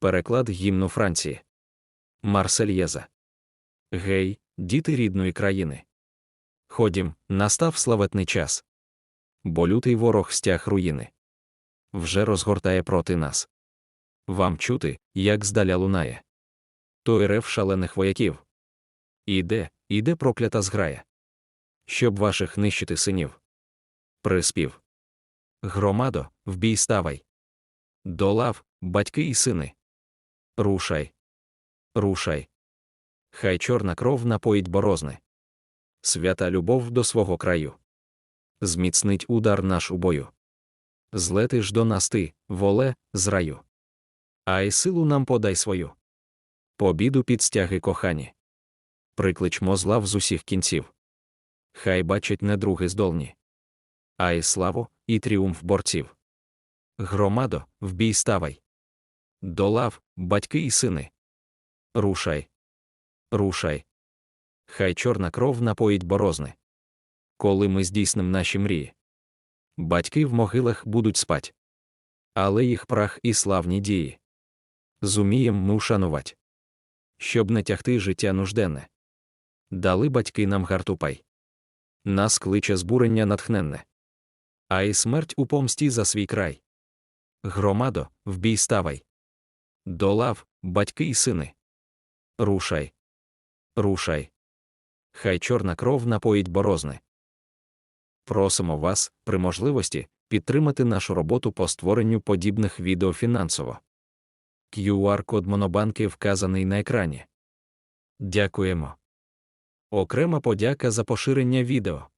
Переклад гімну Франції. Марсельєза. Гей, діти рідної країни. Ходім, настав славетний час. Бо лютий ворог стяг руїни. Вже розгортає проти нас. Вам чути, як здаля лунає. Той рев шалених вояків. Іде, іде проклята зграя. Щоб ваших нищити синів. Приспів. Громадо, в бій ставай. До лав, батьки і сини. Рушай. Рушай. Хай чорна кров напоїть борозни. Свята любов до свого краю. Зміцнить удар наш у бою. Злетиш до нас ти, воле, з раю. А й силу нам подай свою. Побіду під стяги кохані. Прикличмо злав з усіх кінців. Хай бачать недруги здолні. А й славу, і тріумф борців. Громадо, в бій ставай. До лав, батьки і сини. Рушай. Рушай. Хай чорна кров напоїть борозни. Коли ми здійсним наші мрії. Батьки в могилах будуть спать. Але їх прах і славні дії. Зумієм ми ушанувати. Щоб не тягти життя нужденне. Дали батьки нам гартупай. Нас кличе збурення натхненне. А й смерть у помсті за свій край. Громадо, в бій ставай. До лав, батьки і сини. Рушай. Рушай. Хай чорна кров напоїть борозни. Просимо вас, при можливості, підтримати нашу роботу по створенню подібних відео фінансово. QR-код Монобанки вказаний на екрані. Дякуємо. Окрема подяка за поширення відео.